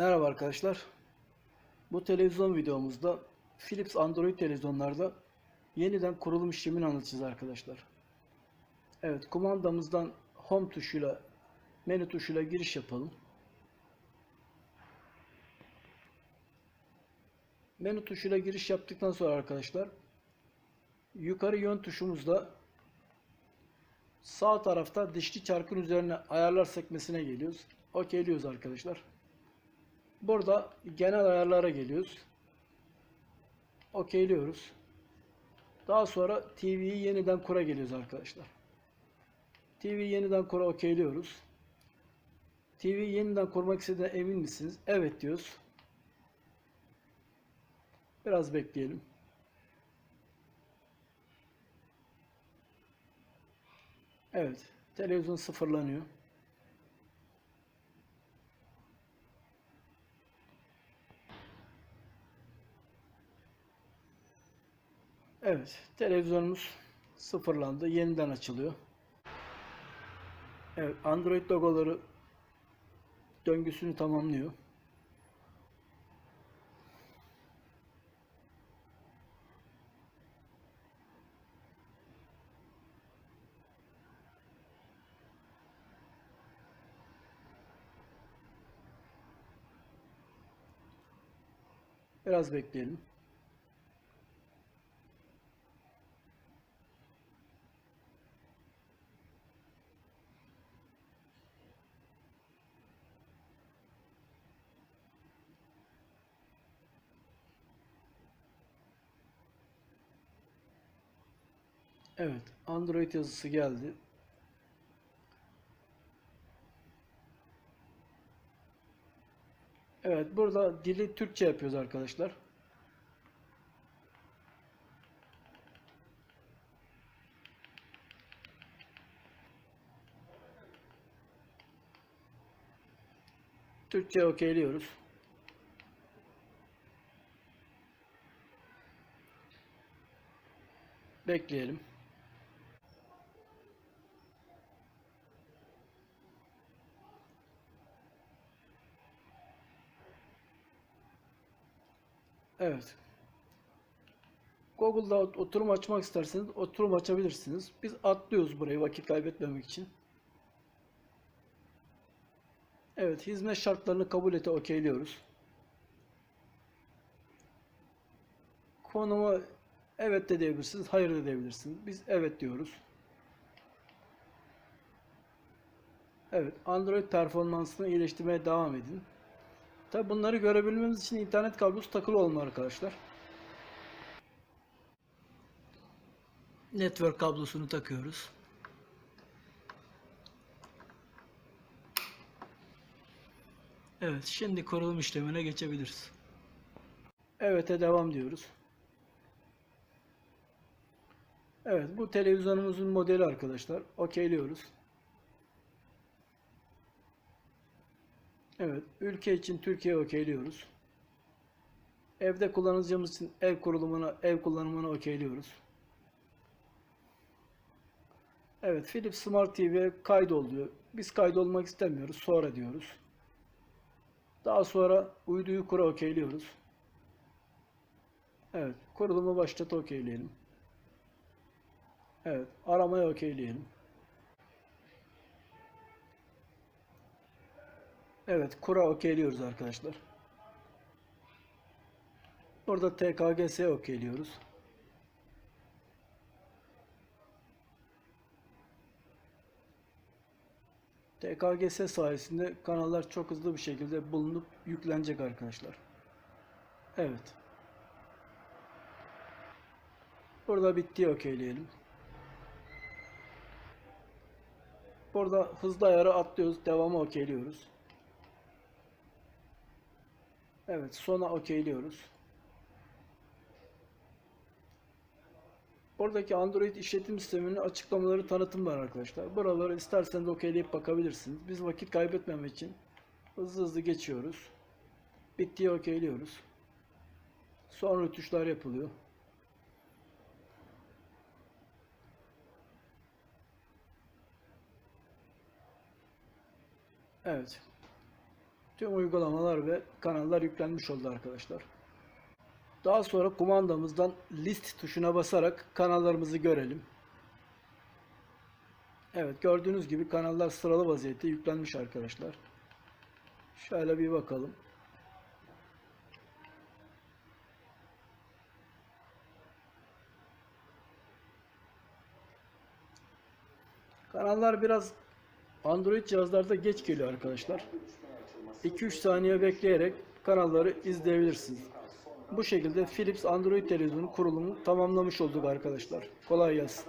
Merhaba arkadaşlar. Bu televizyon videomuzda Philips Android televizyonlarda yeniden kurulum işlemini anlatacağız arkadaşlar. Evet, kumandamızdan Home tuşuyla menü tuşuyla giriş yapalım. Menü tuşuyla giriş yaptıktan sonra arkadaşlar yukarı yön tuşumuzda sağ tarafta dişli çarkın üzerine ayarlar sekmesine geliyoruz. Okeyliyoruz arkadaşlar. Burada genel ayarlara geliyoruz. Okeyliyoruz. Daha sonra TV'yi yeniden kura geliyoruz arkadaşlar. TV'yi yeniden kura okeyliyoruz. TV'yi yeniden kurmak istediğine emin misiniz? Evet diyoruz. Biraz bekleyelim. Evet. Televizyon sıfırlanıyor. Evet. Televizyonumuz sıfırlandı. Yeniden açılıyor. Evet. Android logoları döngüsünü tamamlıyor. Biraz bekleyelim. Evet, Android yazısı geldi. Evet, burada dili Türkçe yapıyoruz arkadaşlar. Türkçe okeyliyoruz. Bekleyelim. Evet. Google'da oturum açmak isterseniz oturum açabilirsiniz. Biz atlıyoruz burayı vakit kaybetmemek için. Evet, hizmet şartlarını kabul ete okeyliyoruz. Konuma evet de diyebilirsiniz, hayır da diyebilirsiniz. Biz evet diyoruz. Evet, Android performansını iyileştirmeye devam edin. Tabi bunları görebilmemiz için internet kablosu takılı olmalı arkadaşlar. Network kablosunu takıyoruz. Evet, şimdi kurulum işlemine geçebiliriz. Evet'e devam diyoruz. Evet, bu televizyonumuzun modeli arkadaşlar. Okeyliyoruz. Evet, ülke için Türkiye okeyliyoruz. Evde kullanacağımız için ev kurulumuna, ev kullanımına okeyliyoruz. Evet, Philips Smart TV kaydoluyor. Biz kaydolmak istemiyoruz. Sonra diyoruz. Daha sonra uyduyu kura okeyliyoruz. Evet, kurulumu başlat okeyleyelim. Evet, aramaya okeyleyelim. Evet, kura okeyliyoruz arkadaşlar. Burada TKGS okeyliyoruz. TKGS sayesinde kanallar çok hızlı bir şekilde bulunup yüklenecek arkadaşlar. Evet. Burada bitti okeyleyelim. Burada hızlı ayarı atlıyoruz. Devamı okeyliyoruz. Evet, sona okeyliyoruz. Buradaki Android işletim sisteminin açıklamaları tanıtım var arkadaşlar. Buraları isterseniz okeyleyip bakabilirsiniz. Biz vakit kaybetmemek için hızlı hızlı geçiyoruz. Bittiği okeyliyoruz. Sonra tuşlar yapılıyor. Evet. Tüm uygulamalar ve kanallar yüklenmiş oldu arkadaşlar. Daha sonra kumandamızdan list tuşuna basarak kanallarımızı görelim. Evet gördüğünüz gibi kanallar sıralı vaziyette yüklenmiş arkadaşlar. Şöyle bir bakalım. Kanallar biraz Android cihazlarda geç geliyor arkadaşlar. 2-3 saniye bekleyerek kanalları izleyebilirsiniz. Bu şekilde Philips Android televizyonu kurulumunu tamamlamış olduk arkadaşlar. Kolay gelsin.